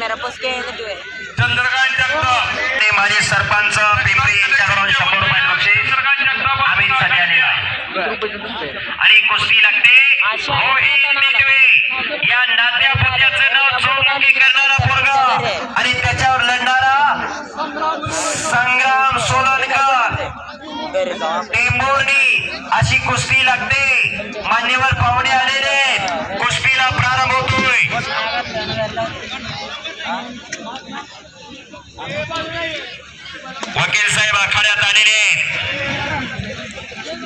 मेरा पोस्ट के जो है चंद्रकांत जगताप. आणि माजी सरपंच पिंपरी यांच्याकडून शंभर रुपये बक्षीस चंद्रकांत जगताप आम्हीसाठी आलेला आहे. आणि कुस्ती लागते. रोहित मेंढवे या नात्या पुत्याचं नाव चौमुखी करणारा पोरगा. आणि त्याच्यावर लढणारा संग्राम सोलनकर. टेंभुर्णी अशी कुस्ती लागते मान्यवर पाहुणे आलेले आहेत. कुस्तीला प्रारंभ होतोय वकील साहेब आखाड्यात आलेले आहेत.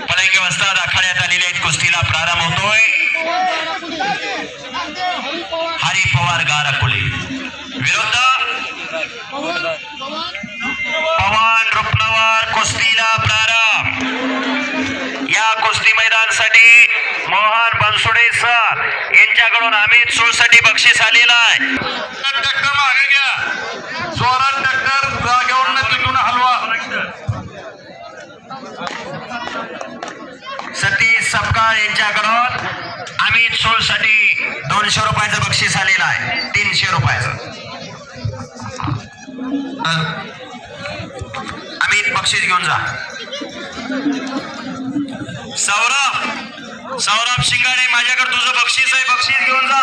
पलंगी वस्ताद आखाड्यात आलेले आहेत. कुस्तीला प्रारंभ होतोय. हरी पवार गार विरुद्ध पवन रुक्णवार कुस्तीला प्रारंभ. या कुस्ती मैदानसाठी मोहन बनसुडे सर. यांच्याकडून अमित सोळसाठी बक्षीस आलेला आहे. घ्या जोरात ट्रॅक्टर जागेवरून तिथून हलवा सतीश सपकाळ यांच्याकडून अमित दोनशे रुपयाचं बक्षीस आलेलं आहे. तीनशे रुपयाचं. अमित बक्षीस घेऊन जा. सौरभ सौरभ शिंगाडे माझ्याकडे तुझं बक्षीस आहे. बक्षीस घेऊन जा.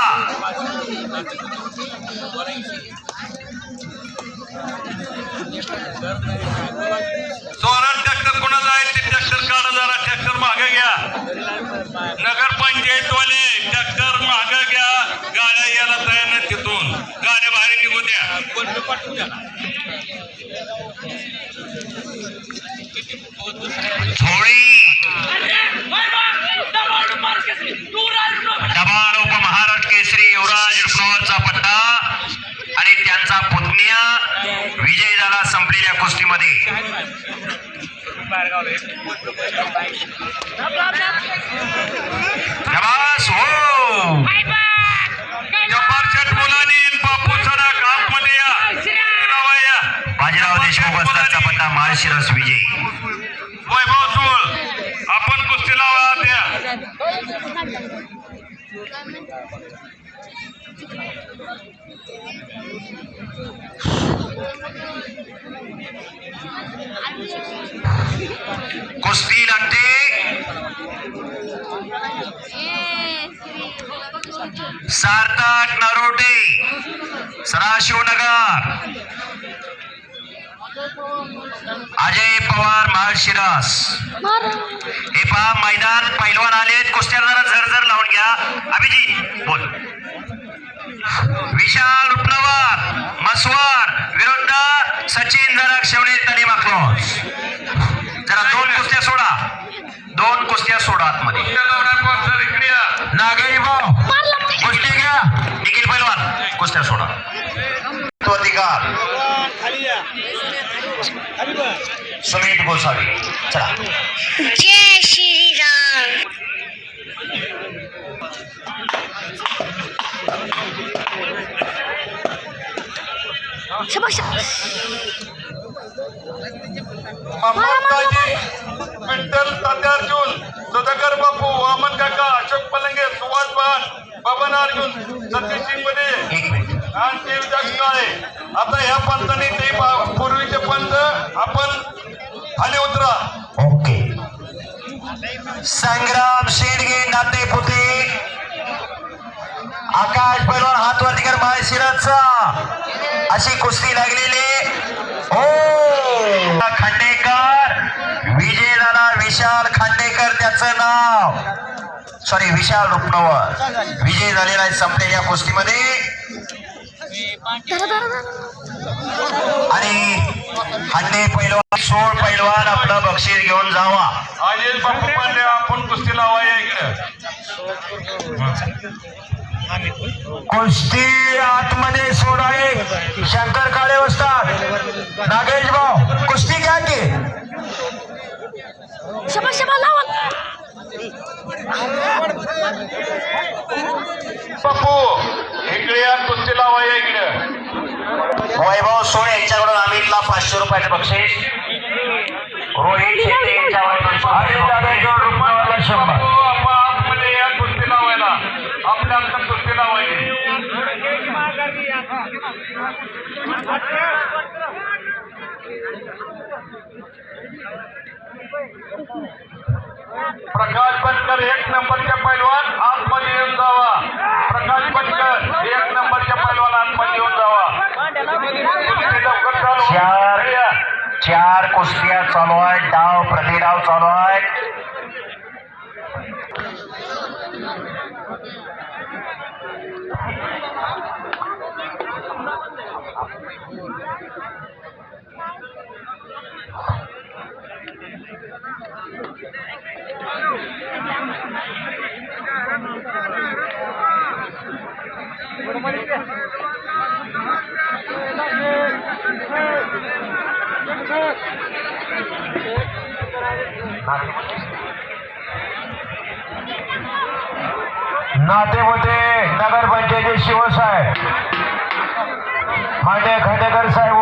जोरात ट्रॅक्टर कोणाचा आहे? ते ट्रॅक्टर काढा जरा. ट्रॅक्टर मागे घ्या. नगरपंचायतवाले ट्रॅक्टर माग घ्या गाड्या यायला तयार नाही तिथून. गाड्या बाहेर निघू द्या. थोडी. दबाण महाराज केसरी युवराज इरफानचा पट्टा आणि त्यांचा पुतण्या विजय झाला संपलेल्या कुस्तीमध्ये. शाबास, हो. जब्बारशेठ मुलांनी बापू सडा कापमध्ये या. लावा या बाजीराव देशमुख वस्तादचा पट्टा माळशिरस विजय. वैभव चोळ आपण कुस्ती लावा द्या कुस्ती लागते सार्थक नरोटे सदाशिवनगर. अजय पवार महाशिरास हे पहा मैदान पैलवान आले कुस्त्या जरा झर लावून घ्या. अभिजी बोल. विशाल रुपनवर मसवार विरुद्ध सचिन जरा शेवणे तनी माखलोस जरा दोन कुस्त्या सोडा. दोन कुस्त्या सोडा आतमध्ये. नागेश भाऊ कुस्ती घ्या. निखिल पैलवान कुस्त्या सोडा. तो अधिकार. सुमित गोसावी. चला. ममताजी विठ्ठल तात्यार्जुन सुधाकर बापू वामन काका अशोक पलंगे सुभाष भान बबन अर्जुन सतीश मिनिट आणि देव जगकाळे आता ह्या पंचाने ते पूर्वीचे पंच आपण खाली उतरा. ओके. संग्राम शेडगे नाते पुते. आकाश पैलवान हात वरती कर माळशिरसचा. अशी कुस्ती लागलेली हो. खांडेकर विजय झाला विशाल खांडेकर त्याचं नाव. सॉरी विशाल रुपनवर. विजय झालेला आहे संपलेल्या कुस्तीमध्ये. आणि हंडे पैलवान सोळ पैलवान आपलं बक्षीस घेऊन जावा. आपण कुस्ती लावा इकडे. कुस्ती आतमध्ये सोडाय शंकर काळे वसतात नागेश भाऊ कुस्ती घ्या की. शबा शबा लावा. बापू इकडे या कुस्ती लावा या इकडे. वैभव सोळ यांच्याकडून अमितला पाचशे रुपयाचं बक्षीस. रोहित शेट्टे यांच्याकडून शंभर बापू आपण आतमध्ये या कुस्ती लावायला आपल्या आमच्या कुस्ती लावायची प्रकाश बनकर एक नंबरच्या पैलवान आतमध्ये येऊन जावा. प्रकाश बनकर एक नंबरच्या पैलवान आतमध्ये येऊन जावा. चार चार कुस्त्या चालू आहेत. डाव प्रतिडाव चालू आहेत. नाते होते नगरपंचायती शिवसाहेब मांडे खांडेकर साहेब